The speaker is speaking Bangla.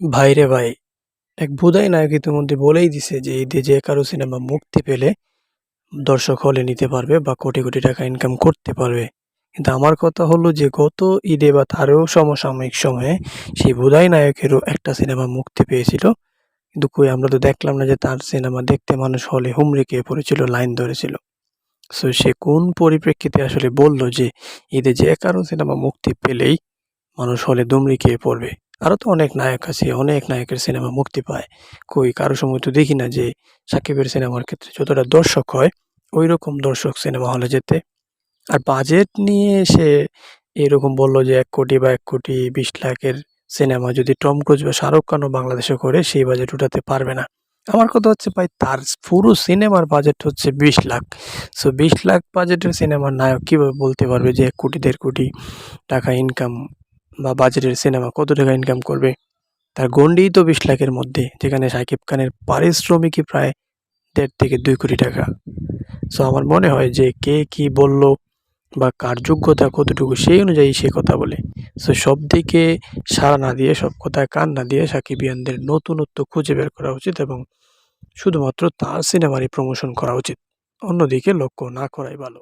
ভাই রে ভাই, এক ভোদাই নায়ক ইতিমধ্যে বলেই দিছে যে ঈদে যে কারও সিনেমা মুক্তি পেলে দর্শক হলে নিতে পারবে বা কোটি, কোটি টাকা ইনকাম করতে পারবে। কিন্তু আমার কথা হলো যে গত ঈদে বা তারও সমসাময়িক সময়ে সেই ভোদাই নায়কেরও একটা সিনেমা মুক্তি পেয়েছিল। কিন্তু কই আমরা তো দেখলাম না যে তার সিনেমা দেখতে মানুষ হলে হুমড়ি খেয়ে পড়েছিল, লাইন ধরেছিল। সো সে কোন পরিপ্রেক্ষিতে আসলে বলল যে ঈদে যে কারও সিনেমা মুক্তি পেলেই মানুষ হলে দুমড়ি খেয়ে পড়বে? আরও তো অনেক নায়ক আছে, অনেক নায়কের সিনেমা মুক্তি পায়। কই কারও সময় তো দেখি না যে সাকিবের সিনেমার ক্ষেত্রে যতটা দর্শক হয়, ওই রকম দর্শক সিনেমা হলে যেতে। আর বাজেট নিয়ে সে এরকম বলল যে এক কোটি বা এক কোটি ২০ লাখের সিনেমা যদি টম ক্রুজ বা শাহরুখ খানও বাংলাদেশে করে সেই বাজেট উঠাতে পারবে না। আমার কথা হচ্ছে ভাই তার পুরো সিনেমার বাজেট হচ্ছে ২০ লাখ। সো ২০ লাখ বাজেটের সিনেমার নায়ক কীভাবে বলতে পারবে যে এক কোটি দেড় কোটি টাকা ইনকাম বা বাজেটের সিনেমা কত টাকা ইনকাম করবে? তার গণ্ডিই তো ২০ লাখের মধ্যে যেখানে সাকিব খানের পারিশ্রমিকই প্রায় দেড় থেকে দুই কোটি টাকা। সো আমার মনে হয় যে কে কি বলল বা কার যোগ্যতা কতটুকু সেই অনুযায়ী সে কথা বলে। সো সব দিকে সাড়া না দিয়ে, সব কথায় কান না দিয়ে সাকিবিয়ানদের নতুনত্ব খুঁজে বের করা উচিত এবং শুধুমাত্র তার সিনেমারই প্রমোশন করা উচিত। অন্যদিকে লক্ষ্য না করাই ভালো।